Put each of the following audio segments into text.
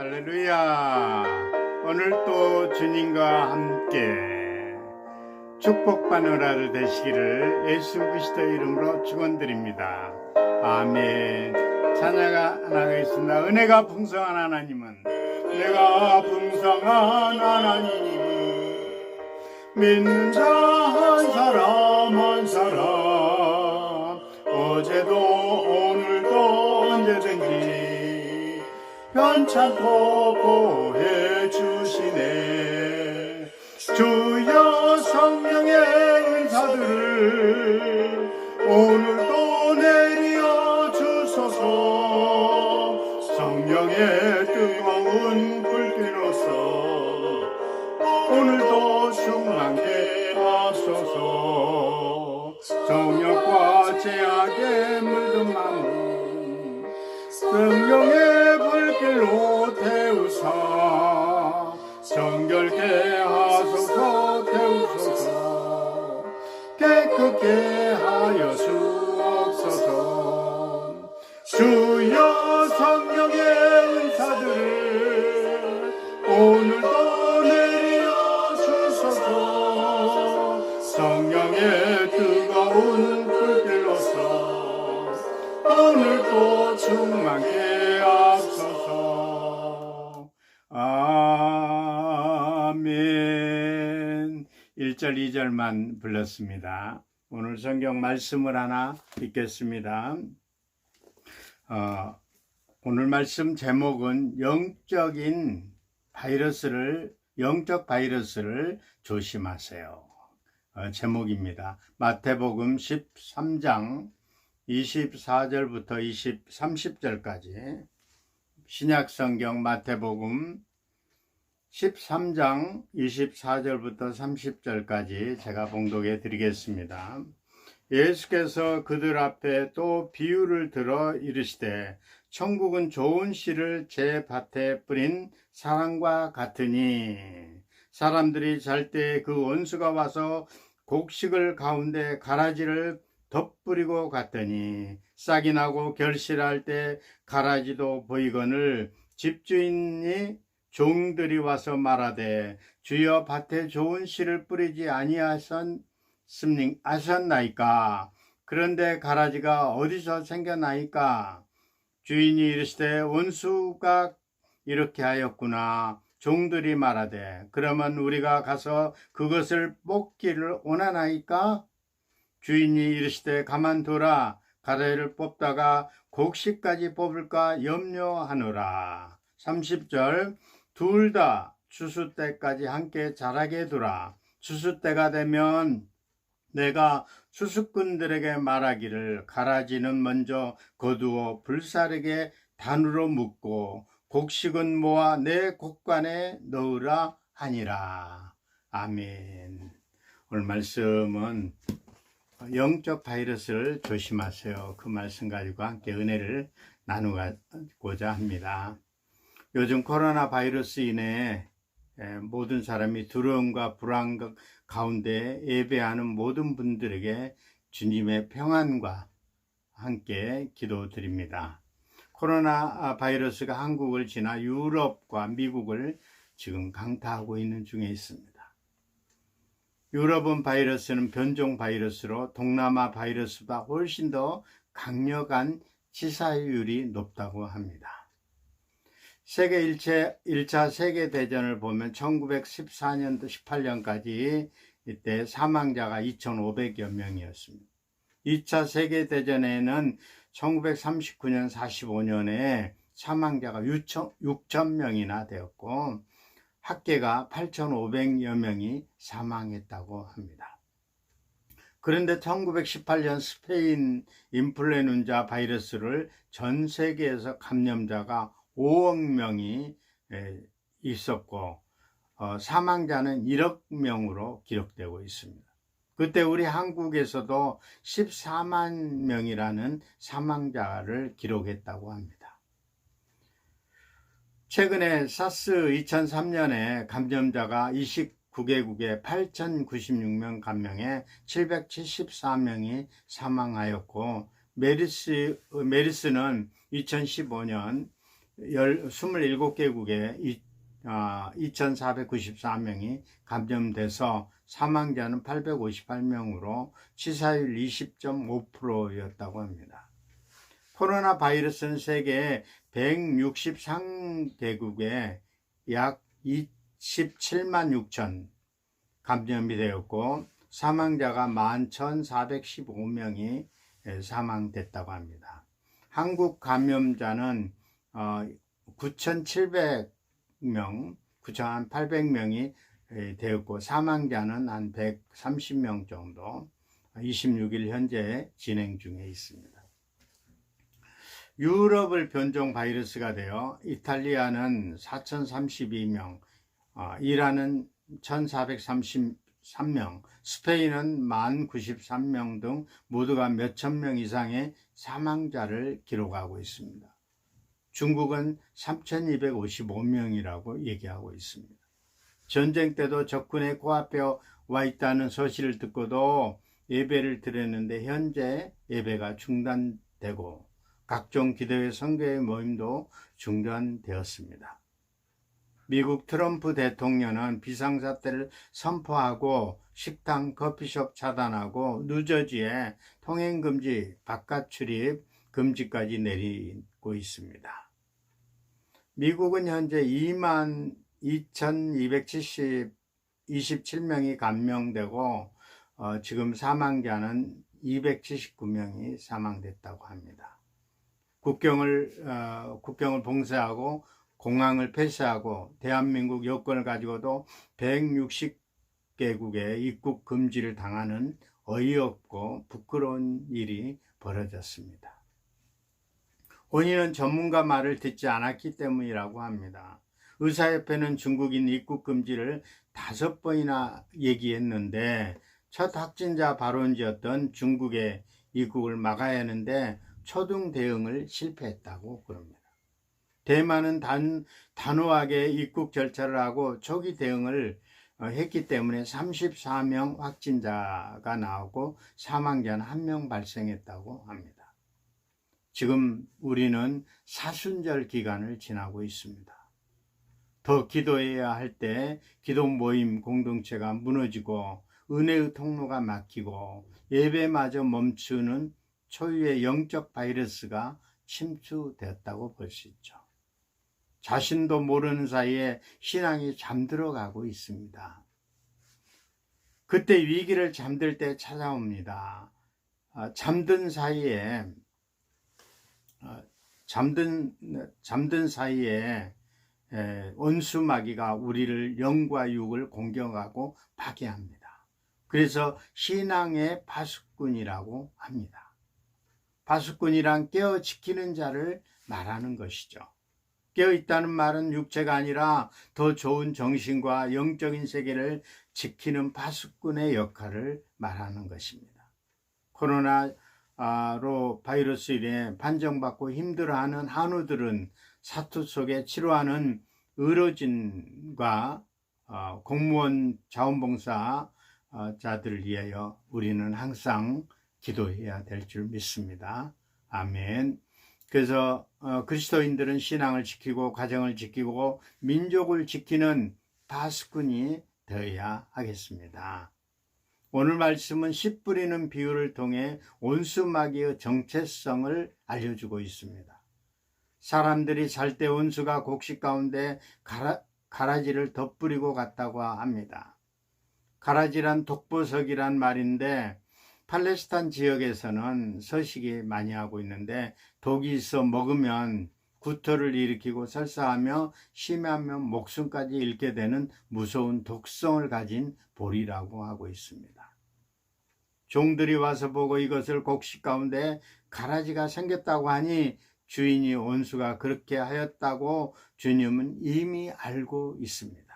할렐루야. 오늘 또 주님과 함께 축복받는 하루 되시기를 예수 그리스도 이름으로 축원드립니다. 아멘. 찬야가 나가겠습니다. 은혜가 풍성한 하나님은 은혜가 풍성한 하나님은 믿는 자 한 사람 한 사람 어제도 편찮고 1절 2절만 불렀습니다 오늘 성경 말씀을 하나 읽겠습니다 어, 오늘 말씀 제목은 영적인 바이러스를 영적 바이러스를 조심하세요. 어, 제목입니다. 마태복음 13장 24절부터 20, 30절까지 신약 성경 마태복음 13장 24절부터 30절까지 제가 봉독해 드리겠습니다. 예수께서 그들 앞에 또 비유를 들어 이르시되 천국은 좋은 씨를 제 밭에 뿌린 사람과 같으니 사람들이 잘 때 그 원수가 와서 곡식을 가운데 가라지를 덧뿌리고 갔더니 싹이 나고 결실할 때 가라지도 보이거늘 집주인이 종들이 와서 말하되 주여 밭에 좋은 씨를 뿌리지 아셨나이까? 그런데 가라지가 어디서 생겨나이까? 주인이 이르시되 원수가 이렇게 하였구나. 종들이 말하되 그러면 우리가 가서 그것을 뽑기를 원하나이까? 주인이 이르시되 가만둬라. 가라지를 뽑다가 곡식까지 뽑을까 염려하노라. 30절 둘 다 추수 때까지 함께 자라게 두라 추수 때가 되면 내가 수수꾼들에게 말하기를 가라지는 먼저 거두어 불사르게 단으로 묶고 곡식은 모아 내 곡간에 넣으라 하니라. 아멘. 오늘 말씀은 영적 바이러스를 조심하세요. 그 말씀 가지고 함께 은혜를 나누고자 합니다. 요즘 코로나 바이러스 인해 모든 사람이 두려움과 불안 가운데 예배하는 모든 분들에게 주님의 평안과 함께 기도드립니다. 코로나 바이러스가 한국을 지나 유럽과 미국을 지금 강타하고 있는 중에 있습니다. 유럽은 바이러스는 변종 바이러스로 동남아 바이러스보다 훨씬 더 강력한 치사율이 높다고 합니다. 세계 1차, 1차 세계대전을 보면 1914년도 18년까지 이때 사망자가 2,500여 명이었습니다. 2차 세계대전에는 1939년 45년에 사망자가 6천, 6천 명이나 되었고 학계가 8,500여 명이 사망했다고 합니다. 그런데 1918년 스페인 인플루엔자 바이러스를 전 세계에서 감염자가 5억 명이 있었고 어, 사망자는 1억 명으로 기록되고 있습니다. 그때 우리 한국에서도 14만 명이라는 사망자를 기록했다고 합니다. 최근에 사스 2003년에 감염자가 29개국에 8,096명 감염에 774명이 사망하였고 메리스, 메리스는 2015년 27개국에 2,494명이 감염돼서 사망자는 858명으로 치사율 20.5%였다고 합니다. 코로나 바이러스는 세계 163개국에 약 27만 6천 감염이 되었고 사망자가 11,415명이 사망됐다고 합니다. 한국 감염자는 9,700명, 9,800명이 되었고 사망자는 한 130명 정도 26일 현재 진행 중에 있습니다. 유럽을 변종 바이러스가 되어 이탈리아는 4,032명, 어, 이란은 1,433명, 스페인은 1,093명 등 모두가 몇천 명 이상의 사망자를 기록하고 있습니다. 중국은 3,255명이라고 얘기하고 있습니다. 전쟁 때도 적군의 코앞에 와 있다는 소식을 듣고도 예배를 드렸는데 현재 예배가 중단되고 각종 기도회 선교의 모임도 중단되었습니다. 미국 트럼프 대통령은 비상사태를 선포하고 식당, 커피숍 차단하고 누저지에 통행금지, 바깥 출입 금지까지 내 리고 있습니다. 미국은 현재 2만 2,227명이 감염되고 어, 지금 사망자는 279명이 사망됐다고 합니다. 국경을 어, 국경을 봉쇄하고 공항을 폐쇄하고 대한민국 여권을 가지고도 160개국에 입국 금지를 당하는 어이없고 부끄러운 일이 벌어졌습니다. 원인은 전문가 말을 듣지 않았기 때문이라고 합니다. 의사협회는 중국인 입국 금지를 다섯 번이나 얘기했는데 첫 확진자 발원지였던 중국의 입국을 막아야 하는데 초등 대응을 실패했다고 그럽니다. 대만은 단, 단호하게 입국 절차를 하고 초기 대응을 어, 했기 때문에 34명 확진자가 나오고 사망자는 한명 발생했다고 합니다. 지금 우리는 사순절 기간을 지나고 있습니다. 더 기도해야 할 때 기도 모임 공동체가 무너지고 은혜의 통로가 막히고 예배마저 멈추는 초유의 영적 바이러스가 침투되었다고 볼 수 있죠. 자신도 모르는 사이에 신앙이 잠들어 가고 있습니다. 그때 위기를 잠들 때 찾아옵니다. 아, 잠든 사이에 아, 잠든 잠든 사이에 원수 마귀가 우리를 영과 육을 공격하고 파괴합니다. 그래서 신앙의 파수꾼이라고 합니다. 파수꾼이란 깨어 지키는 자를 말하는 것이죠. 깨어 있다는 말은 육체가 아니라 더 좋은 정신과 영적인 세계를 지키는 파수꾼의 역할을 말하는 것입니다. 코로나 로 바이러스 인해 판정받고 힘들어하는 한우들은 사투 속에 치료하는 의료진과 어, 공무원 자원봉사 자들을 위하여 우리는 항상 기도해야 될 줄 믿습니다. 아멘. 그래서 어, 그리스도인들은 신앙을 지키고 가정을 지키고 민족을 지키는 파수꾼이 되어야 하겠습니다. 오늘 말씀은 씨 뿌리는 비유를 통해 온수마귀의 정체성을 알려주고 있습니다. 사람들이 잘 때 온수가 곡식 가운데 가라, 가라지를 덧뿌리고 갔다고 합니다. 가라지란 독보석이란 말인데 팔레스타인 지역에서는 서식이 많이 하고 있는데 독이 있어 먹으면 구토를 일으키고 설사하며 심하면 목숨까지 잃게 되는 무서운 독성을 가진 볼이라고 하고 있습니다. 종들이 와서 보고 이것을 곡식 가운데 가라지가 생겼다고 하니 주인이 온수가 그렇게 하였다고 주님은 이미 알고 있습니다.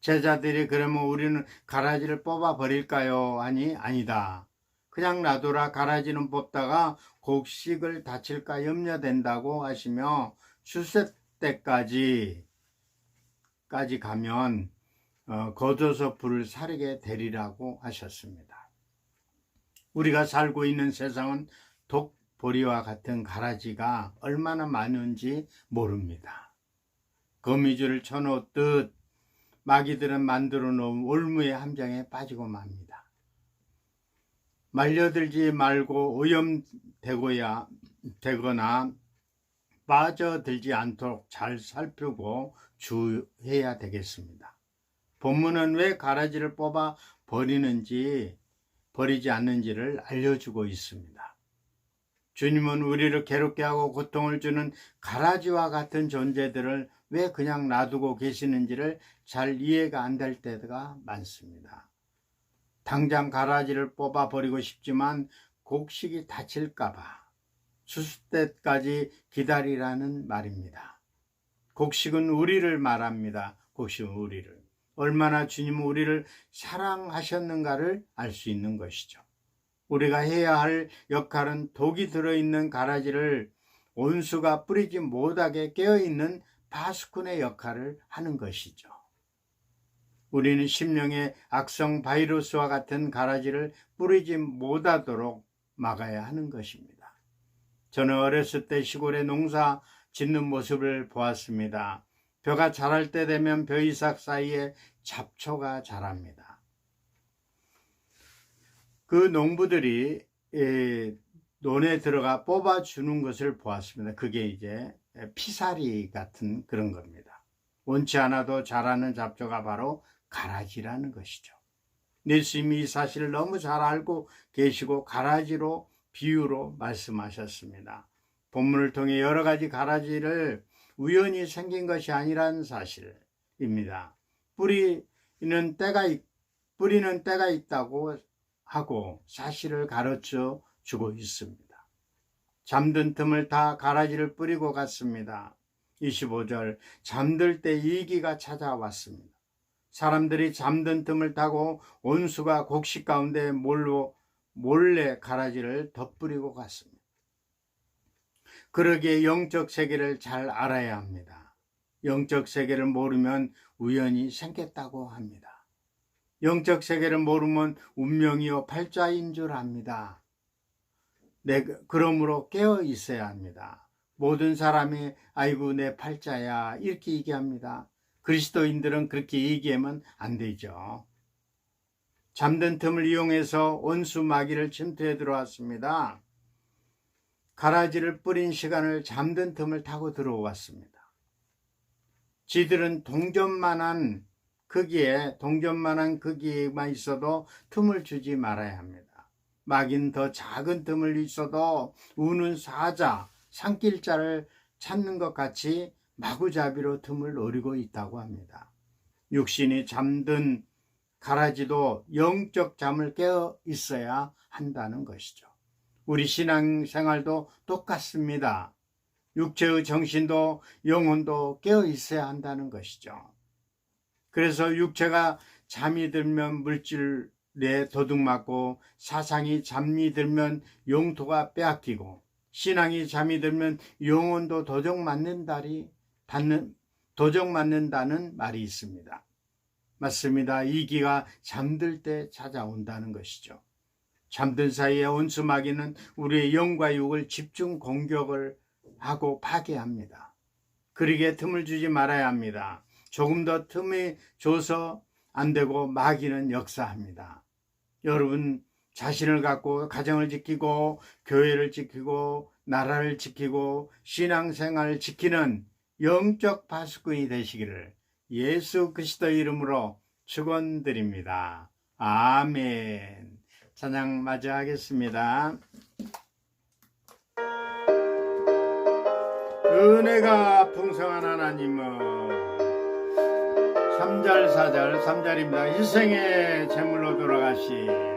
제자들이 그러면 우리는 가라지를 뽑아 버릴까요? 아니, 아니다. 그냥 놔둬라 가라지는 뽑다가 곡식을 다칠까 염려된다고 하시며 출세 때까지 까지 가면 어, 거둬서 불을 사르게 되리라고 하셨습니다. 우리가 살고 있는 세상은 독, 보리와 같은 가라지가 얼마나 많은지 모릅니다. 거미줄을 쳐놓듯 마귀들은 만들어 놓은 올무의 함정에 빠지고 맙니다. 말려들지 말고 오염되고야 되거나 빠져들지 않도록 잘 살피고 주의해야 되겠습니다. 본문은 왜 가라지를 뽑아 버리는지 버리지 않는지를 알려주고 있습니다. 주님은 우리를 괴롭게 하고 고통을 주는 가라지와 같은 존재들을 왜 그냥 놔두고 계시는지를 잘 이해가 안 될 때가 많습니다. 당장 가라지를 뽑아 버리고 싶지만 곡식이 다칠까봐 수수 때까지 기다리라는 말입니다. 곡식은 우리를 말합니다. 곡식은 우리를. 얼마나 주님은 우리를 사랑하셨는가를 알 수 있는 것이죠. 우리가 해야 할 역할은 독이 들어있는 가라지를 온수가 뿌리지 못하게 깨어있는 파수꾼의 역할을 하는 것이죠. 우리는 심령의 악성 바이러스와 같은 가라지를 뿌리지 못하도록 막아야 하는 것입니다. 저는 어렸을 때 시골에 농사 짓는 모습을 보았습니다. 벼가 자랄 때 되면 벼이삭 사이에 잡초가 자랍니다. 그 농부들이 에, 논에 들어가 뽑아주는 것을 보았습니다. 그게 이제 피사리 같은 그런 겁니다. 원치 않아도 자라는 잡초가 바로 가라지라는 것이죠. 예수님이 이 사실을 너무 잘 알고 계시고 가라지로 비유로 말씀하셨습니다. 본문을 통해 여러 가지 가라지를 우연히 생긴 것이 아니라는 사실입니다. 뿌리는 때가 있, 뿌리는 때가 있다고 하고 사실을 가르쳐 주고 있습니다. 잠든 틈을 다 가라지를 뿌리고 갔습니다. 25절 잠들 때 이기가 찾아왔습니다. 사람들이 잠든 틈을 타고 온수가 곡식 가운데 몰로 몰래 가라지를 덧뿌리고 갔습니다. 그러기에 영적 세계를 잘 알아야 합니다. 영적 세계를 모르면 우연히 생겼다고 합니다. 영적 세계를 모르면 운명이요 팔자인 줄 압니다. 내 그러므로 깨어 있어야 합니다. 모든 사람이 아이고 내 팔자야 이렇게 얘기합니다. 그리스도인들은 그렇게 얘기하면 안 되죠. 잠든 틈을 이용해서 온수 마귀를 침투해 들어왔습니다. 가라지를 뿌린 시간을 잠든 틈을 타고 들어왔습니다. 지들은 동전만한 크기에 동전만한 크기만 있어도 틈을 주지 말아야 합니다. 마귀는 더 작은 틈을 있어도 우는 사자, 산길자를 찾는 것 같이 마구잡이로 틈을 노리고 있다고 합니다. 육신이 잠든 가라지도 영적 잠을 깨어 있어야 한다는 것이죠. 우리 신앙생활도 똑같습니다. 육체의 정신도 영혼도 깨어 있어야 한다는 것이죠. 그래서 육체가 잠이 들면 물질에 도둑맞고 사상이 잠이 들면 용토가 빼앗기고 신앙이 잠이 들면 영혼도 도적 맞는다리 닿는 도적 맞는다는 말이 있습니다. 맞습니다. 이기가 잠들 때 찾아온다는 것이죠. 잠든 사이에 온 수마귀는 우리의 영과 육을 집중 공격을 하고 파괴합니다. 그러기에 틈을 주지 말아야 합니다. 조금 더 틈이 줘서 안 되고 마귀는 역사합니다. 여러분 자신을 갖고 가정을 지키고 교회를 지키고 나라를 지키고 신앙생활을 지키는 영적 파수꾼이 되시기를 예수 그리스도 이름으로 축원드립니다. 아멘. 찬양 마저 하겠습니다. 은혜가 풍성한 하나님은 3절 4절 3절입니다. 일생의 제물로 돌아가시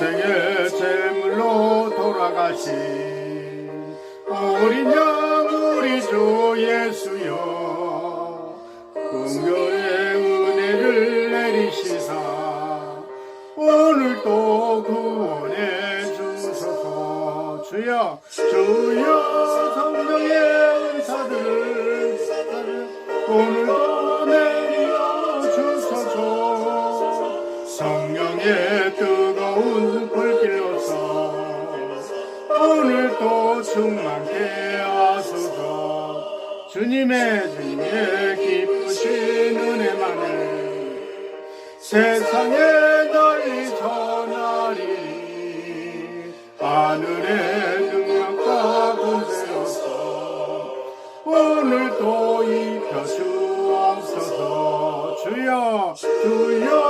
생의 제물로 돌아가신 어린 양 우리 주 예수여. 긍휼의 은혜를 내리시사 오늘도 구원해 주소서. 주여 주여 성령의 은사들을 오늘 오늘도 입혀주옵소서 주여 주여.